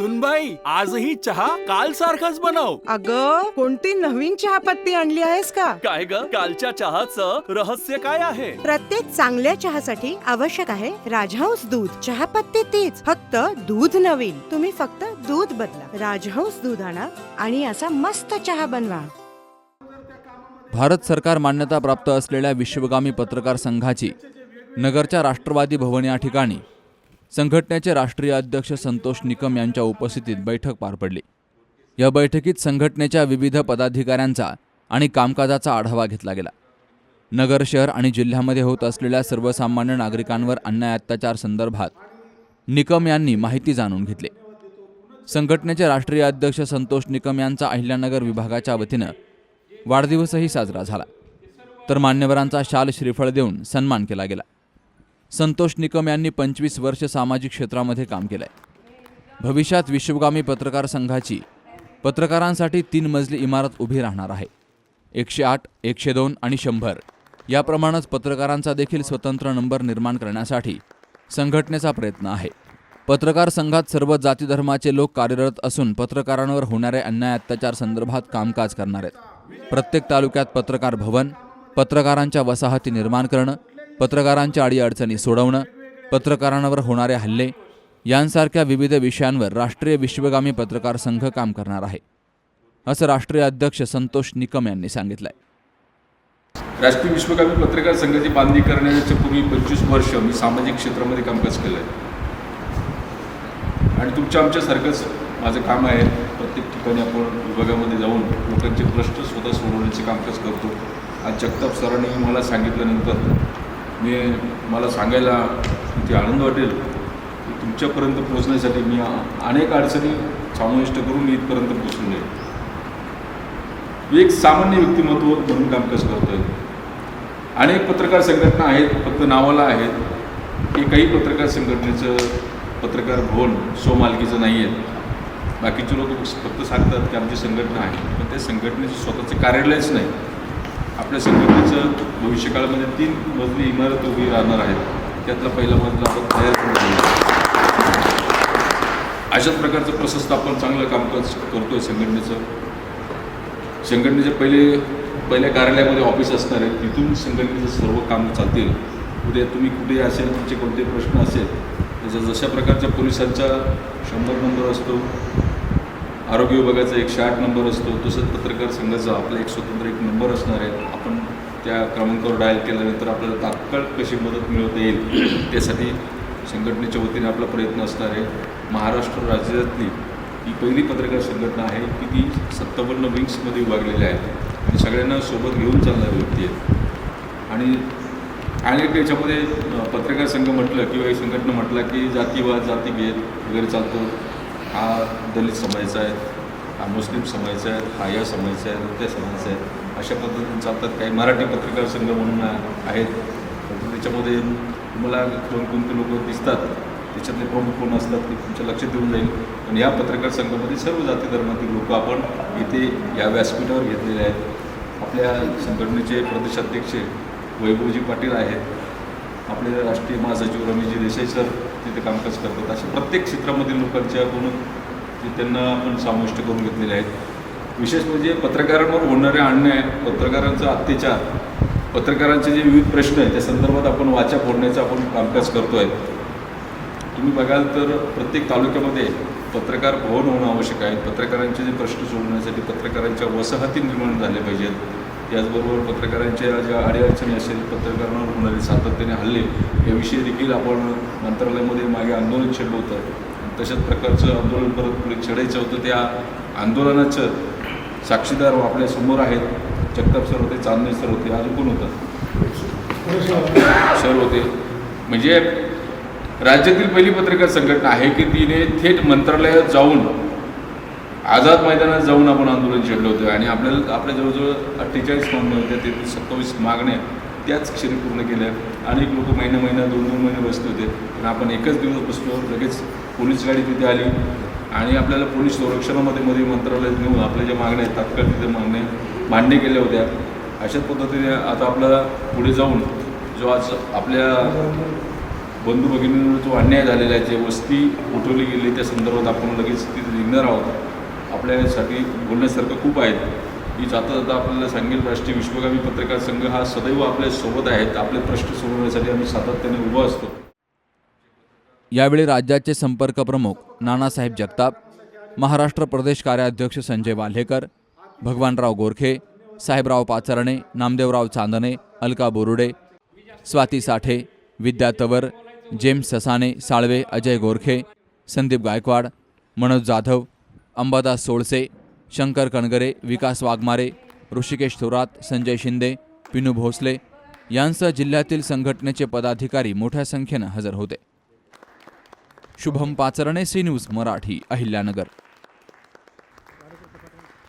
सुनबाई आजही चहा काल सारखाच बनव. अग कोणती नवीन चहापत्ती आणली आहेस का? काय ग? कालच्या चहाचं रहस्य काय आहे? प्रत्येक चांगल्या चहासाठी आवश्यक आहे राजहंस दूध. चहापत्ती तीच फक्त दूध नवीन. तुम्ही फक्त दूध बदला. राजहंस दूध आणा आणि असा मस्त चहा बनवा. भारत सरकार मान्यताप्राप्त असलेल्या विश्वगामी पत्रकार संघाची नगरच्या राष्ट्रवादी भवन या ठिकाणी संघटनेचे राष्ट्रीय अध्यक्ष संतोष निकम यांच्या उपस्थितीत बैठक पार पडली. या बैठकीत संघटनेच्या विविध पदाधिकाऱ्यांचा आणि कामकाजाचा आढावा घेतला गेला. नगर शहर आणि जिल्ह्यामध्ये होत असलेल्या सर्वसामान्य नागरिकांवर अन्याय अत्याचार संदर्भात निकम यांनी माहिती जाणून घेतली. संघटनेचे राष्ट्रीय अध्यक्ष संतोष निकम यांचा अहिल्यानगर विभागाच्या वतीनं वाढदिवसही साजरा झाला. तर मान्यवरांचा शाल श्रीफळ देऊन सन्मान केला गेला. संतोष निकम यांनी पंचवीस वर्ष सामाजिक क्षेत्रामध्ये काम केलंय. भविष्यात विश्वगामी पत्रकार संघाची पत्रकारांसाठी तीन मजली इमारत उभी राहणार आहे. एकशे आठ एकशे दोन आणि शंभर. याप्रमाणेच पत्रकारांचा देखील स्वतंत्र नंबर निर्माण करण्यासाठी संघटनेचा प्रयत्न आहे. पत्रकार संघात सर्व जाती धर्माचे लोक कार्यरत असून पत्रकारांवर होणारे अन्याय अत्याचार संदर्भात कामकाज करणार आहेत. प्रत्येक तालुक्यात पत्रकार भवन पत्रकारांच्या वसाहती निर्माण करणं पत्रकारांच्या अडीअडचणी सोडवणं पत्रकारांवर होणारे हल्ले यांसारख्या विविध विषयांवर राष्ट्रीय विश्वगामी पत्रकार संघ काम करणार आहे असं राष्ट्रीय अध्यक्ष संतोष निकम यांनी सांगितलंय. राष्ट्रीय विश्वगामी पत्रकार संघाची बांधणी करण्याच्या पूर्वी पंचवीस वर्ष मी सामाजिक क्षेत्रामध्ये कामकाज केलं आहे आणि तुमच्या आमच्यासारखंच माझं काम आहे प्रत्येक ठिकाणी आपण विभागामध्ये जाऊन लोकांचे प्रश्न स्वतः सोडवण्याचे कामकाज करतो. आज जगताप सरांनी मला सांगितल्यानंतर मी मला सांगायला किती आनंद वाटेल की तुमच्यापर्यंत पोहोचण्यासाठी मी अनेक अडचणी समाविष्ट करून मी इथपर्यंत पोचून आहे एक सामान्य व्यक्तिमत्व म्हणून काम कसं करतो करतोय? अनेक पत्रकार संघटना आहेत फक्त नावाला आहेत. की काही पत्रकार संघटनेचं पत्रकार भवन स्वमालकीचं नाही आहे बाकीचे लोक फक्त सांगतात की आमची संघटना आहे. पण त्या संघटनेचं स्वतःचं कार्यालयच नाही. आपल्या संघटनेचं भविष्यकाळामध्ये तीन मजली इमारत उभी राहणार आहेत. त्यातला पहिला मजला आपण तयार करून अशाच प्रकारचं प्रशस्त आपण चांगलं कामकाज करतोय संघटनेचं. संघटनेचे पहिले पहिल्या कार्यालयामध्ये ऑफिस असणार आहे. तिथून संघटनेचं सर्व काम चालतील. उद्या तुम्ही कुठे असेल तुमचे कोणते प्रश्न असेल जशा प्रकारच्या पोलिसांचा शंभर नंबर असतो आरोग्य विभागाचा एकशे आठ नंबर असतो तसंच पत्रकार संघाचा आपला एक स्वतंत्र एक नंबर असणार आहे. आपण त्या क्रमांकावर डायल केल्यानंतर आपल्याला तात्काळ कशी मदत मिळवता येईल त्यासाठी संघटनेच्या वतीने आपला प्रयत्न असणार आहे. महाराष्ट्र राज्यातली ही पहिली पत्रकार संघटना आहे की ती सत्तावन्न विंग्समध्ये विभागलेली आहे. आणि सगळ्यांना सोबत घेऊन चालणारी व्यक्ती आहे. आणि आणि याच्यामध्ये पत्रकार संघ म्हटलं किंवा एक संघटना म्हटलं की जातीवाद जातीभेद वगैरे चालतो. हा दलित समाजाचा आहे हा मुस्लिम समाजाचा आहे हा या समाजाचा आहे त्या समाजाचा आहे अशा पद्धतीने चालतात काही मराठी पत्रकार संघ म्हणून आहेत. त्याच्यामध्ये तुम्हाला कोण कोणते लोक दिसतात. त्याच्यातले प्रमुख कोण असतात ते तुमच्या लक्षात येऊन जाईल. पण या पत्रकार संघामध्ये सर्व जाती धर्मातील लोक आपण इथे या व्यासपीठावर घेतलेले आहेत. आपल्या संघटनेचे प्रदेशाध्यक्ष वैभवजी पाटील आहेत. आपले राष्ट्रीय महासचिव रमेशजी देसाई सर तिथे कामकाज करतात. अशा प्रत्येक क्षेत्रामधील लोकांच्या गुण ते त्यांना आपण समाविष्ट करून घेतलेले आहेत. विशेष म्हणजे पत्रकारांवर होणारे अन्याय पत्रकारांचा अत्याचार पत्रकारांचे जे विविध प्रश्न आहेत त्या संदर्भात आपण वाचा फोडण्याचं आपण कामकाज करतो आहे तुम्ही बघाल तर प्रत्येक तालुक्यामध्ये पत्रकार भवन होणं आवश्यक आहे. पत्रकारांचे जे प्रश्न सोडवण्यासाठी पत्रकारांच्या वसाहती निर्माण झाल्या पाहिजेत. त्याचबरोबर पत्रकारांच्या ज्या अडीअडचणी असेल पत्रकारांवर होणारे सातत्याने हल्ले याविषयी देखील आपण मंत्रालयामध्ये मागे आंदोलन छेडलं होतं. तशाच प्रकारचं आंदोलन परत पुढे छेडायचं होतं. त्या आंदोलनाचं साक्षीदार आपल्यासमोर आहेत. जगताप सर होते चांदणे सर होते अजून कोण होतं? सर होते. म्हणजे राज्यातील पहिली पत्रकार संघटना आहे की तिने थेट मंत्रालयात जाऊन आझाद मैदानात जाऊन आपण आंदोलन छेडलं होतं आणि आपल्याला आपल्या जवळजवळ अठ्ठेचाळीस मागण्या होत्या तेहतीस सत्तावीस मागण्या त्याच क्षणी पूर्ण केल्या. अनेक लोक महिना महिना दोन दोन महिने बसले होते. पण आपण एकच दिवस बसलो लगेच पोलीस गाडी तिथे आली. आणि आपल्याला पोलीस संरक्षणामध्ये मध्ये मंत्रालयात नेऊन आपल्या ज्या मागण्या आहेत तात्काळ तिथे मागण्या मान्य केल्या होत्या. अशाच पद्धतीने आता आपल्याला पुढे जाऊन जो आज आपल्या बंधू भगिनींवर जो अन्याय झालेला आहे जे वस्ती उठवली गेली त्या संदर्भात आपण लगेच तिथे निघणार आहोत. आपल्यासाठी बोलण्यासारखं खूप आहेत. मी जाता जाता आपल्याला सांगेल राष्ट्रीय विश्वगामी पत्रकार संघ हा सदैव आपल्यासोबत आहेत आपले प्रश्न सोडवण्यासाठी आम्ही सातत्याने उभं असतो. यावेळी राज्याचे संपर्क प्रमुख नानासाहेब जगताप महाराष्ट्र प्रदेश कार्याध्यक्ष संजय वाल्हेकर भगवानराव गोरखे साहेबराव पाचरणे नामदेवराव चांदणे अलका बोरुडे स्वाती साठे विद्या तवर जेम्स ससाने साळवे अजय गोरखे संदीप गायकवाड मनोज जाधव अंबादास सोळसे शंकर कणगरे विकास वाघमारे ऋषिकेश थोरात संजय शिंदे पिनू भोसले यांसह जिल्ह्यातील संघटनेचे पदाधिकारी मोठ्या संख्येनं हजर होते. Shubham Pacharne C news Marathi Ahilyanagar.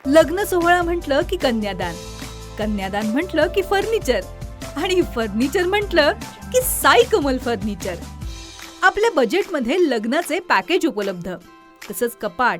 लग्न सोहळा म्हटलं की कन्यादान कन्यादान म्हटलं की फर्निचर आणि फर्निचर म्हटलं की साई कमल फर्निचर. आपल्या बजेटमध्ये लग्नाचे पॅकेज उपलब्ध तसंच कपाट